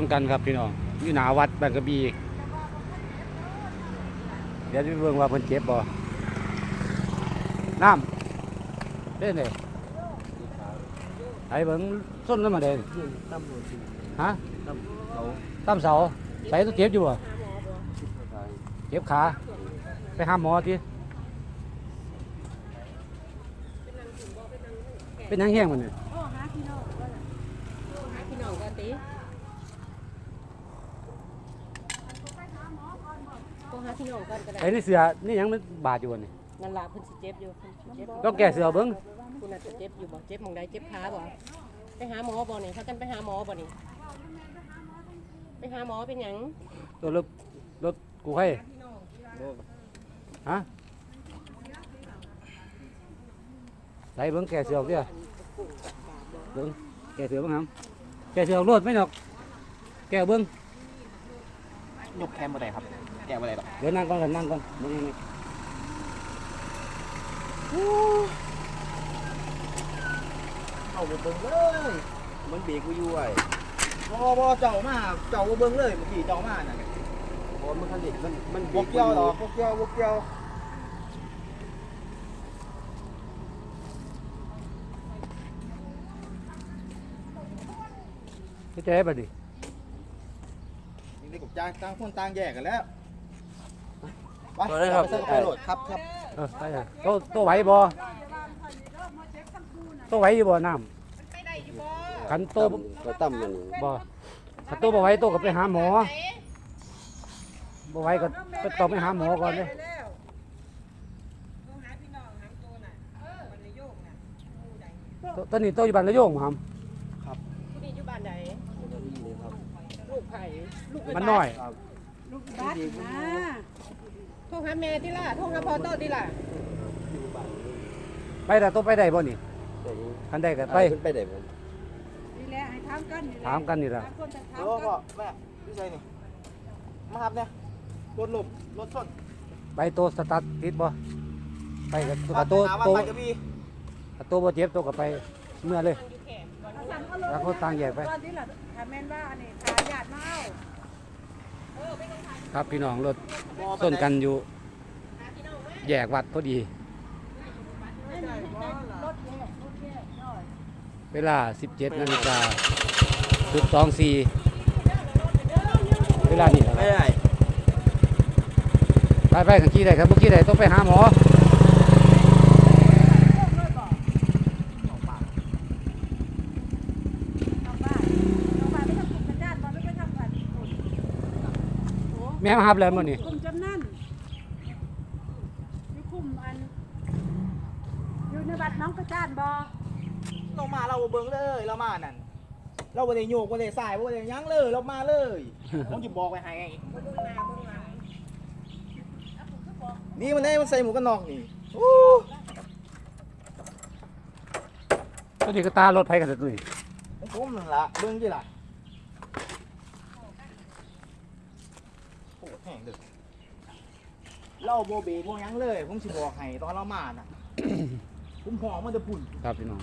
ต้องกันครับพี่น้องอยู่หนาวัดบางกระบีเดี๋ยวจะไปเบิ่งว่าเพิ่นเจ็บบ่น้ำเป็นไงไอ้เบิ่งส้นแล้วมาเด้ตำรวจฮะตำเขาตามเสาใส่ตัวเจ็บอยู่บ่เจ็บขาไปหาหมอทีเป็นหยังแห้งมันนี่โอ้หาพี่น้องก็ล่ะโอ้หาพี่น้องก็ติโอ้ หาพี่น้องก่อนก็ได้ไอ้นี่เสือนี่หยังมันบาดอยู่บ่นี่นั่นล่ะเพิ่นสิเจ็บอยู่เพิ่นสิเจ็บต้องแก้เสือเบิ่งคุณน่ะจะเจ็บอยู่บ่เจ็บหม่องใดเจ็บขาบ่ไปหาหมอบ่นี่พากันไปหาหมอบ่นี่ไปหาหมอเป็นหยังตัวรถรถกูให้ฮะใส่เบิ่งแก่เสือออกเด้อเบิ่งแก่เสือเบิ่งครับแก่เสือออกรถไหม่นอกแก่เบิ่งยกแคมบ่ได้ครับ แกบ่ได้หรอกเดี๋ยวนั่งก่อนกันนั่งก่อนเบิ่งนี่เอาไปเบิ่งเลย มันเบรกกูอยู่ไอ้บ่บ่เจ้ามาเจ้าบ่เบิ่งเลยเมื่อกี้เจ้ามาน่ะบ่มันคันเด็กมันมันบ่เกี่ยวดอกบ่เกี่ยวบ่เกี่ยวพี่เจ๊บัดดินี่กับจ้างต่างคนต่างแยกกันแล้ว ไปไปเลยครับไปใส่กระโดดครับครับเออไปเลยโตโตไหวบ่โตไหวอยู่บ่น้ำขันโตก็ตั้มมันบ่ขันโตบ่ไหวโตก็ไปหาหมอบ่ไหวก็ไปต้องไปหาหมอก่อนเลยโตตอนนี้โตอยู่บ้านระโยงบ่ครับผู้นี้อยู่บ้านใดลูกไผลูกมันน้อยลูกบ้านนะโทร หาแม่ติล่ะโทรหาพ่อโตติล่ะไปแต่โตไปได้บ่นี่คันได้ก็ไปไปได้บ่นี่แหละให้ถามกันนี่แหละถามกันนี่ล่ะถามคนจะถามโอ้กัพ่อนแม่พี่ชัยนี่มาครับเนี่ยรถลมรถชนไปโตสตาร์ทติดบ่ไปกับครักับบโตหาว่าโตไปกระบี่กับโตบ่เจ็บโตก็ไปเมื่อเลยแล้วเขาต่างแยกไปตอนนี้ล่ะถ้าแม่นว่าอันนี้ขาญาติมาเอา ครับพี่น้องรถบ่ไปส้นไหกันอยู่ แยกวัดพอดี เวลา 17นาฬิกาจุดสองสี่เวลานี่แหละไม่ได้ไปไปขันขี้ได้ครับเมื่อกี้ได้ต้องไปหาหมอ น้องบ้านน้องบ้านไม่ทำกลุ่มกันญาติบ่ไม่ไปทำกันโอ้ แม่มาหับแล้วมื้อนี้กลุ่มจำนั่นอยู่กลุ่มอันอยู่ในบัตรน้องกระจานบ่เรามาเราบ่เบิ่งเลยเรามานั่นเราบ่ได้โยกบ่ได้สายบ่ได้หยังเลยเรามาเลยผมจะบอกไว้ให้นี่มันได้มันใส่หมวกกันน็อกนี่โอ้ตัวนี้ก็ตารถไผกันตุ้ยของผมนั่นล่ะเบิ่งดิล่ะโอ้แห้งเด้อเราบ่เบรกบ่หยังเลย ผมสิบอกให้ตอนเรามาน่ะ ผมหอมมันจะปุ่น ครับพี่น้อง